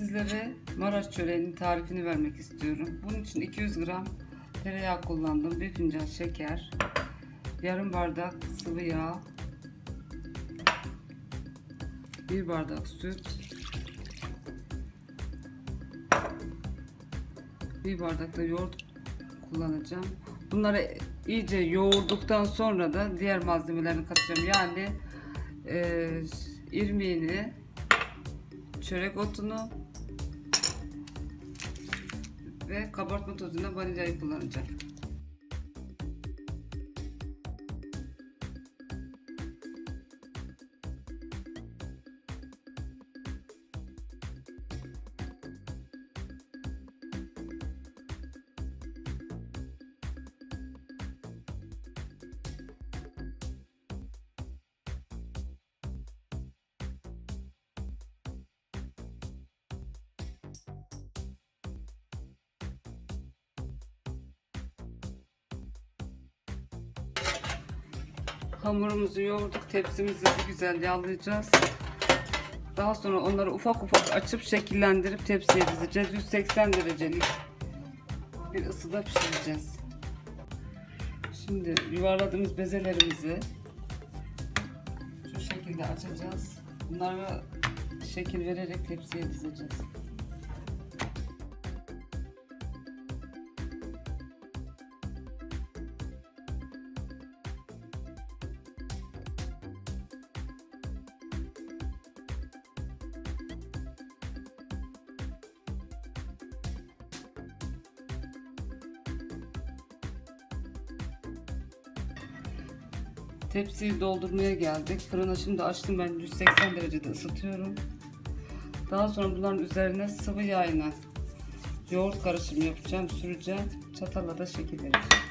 Sizlere Maraş çöreğinin tarifini vermek istiyorum. Bunun için 200 gram tereyağı kullandım. Bir fincan şeker. Yarım bardak sıvı yağ. Bir bardak süt. Bir bardak da yoğurt kullanacağım. Bunları iyice yoğurduktan sonra da diğer malzemelerini katacağım. Yani e, irmiğini, çörek otunu ve kabartma tozuyla vanilyayı kullanacağım. Hamurumuzu yoğurduk. Tepsimizi güzel yağlayacağız. Daha sonra onları ufak ufak açıp şekillendirip tepsiye dizeceğiz. 180 derecelik bir ısıda pişireceğiz. Şimdi yuvarladığımız bezelerimizi şu şekilde açacağız. Bunları şekil vererek tepsiye dizeceğiz. Tepsiyi doldurmaya geldik. Fırına şimdi açtım ben 180 derecede ısıtıyorum. Daha sonra bunların üzerine sıvı yağ ile yoğurt karışımı yapacağım, süreceğim. Çatalla da şekil vereceğim.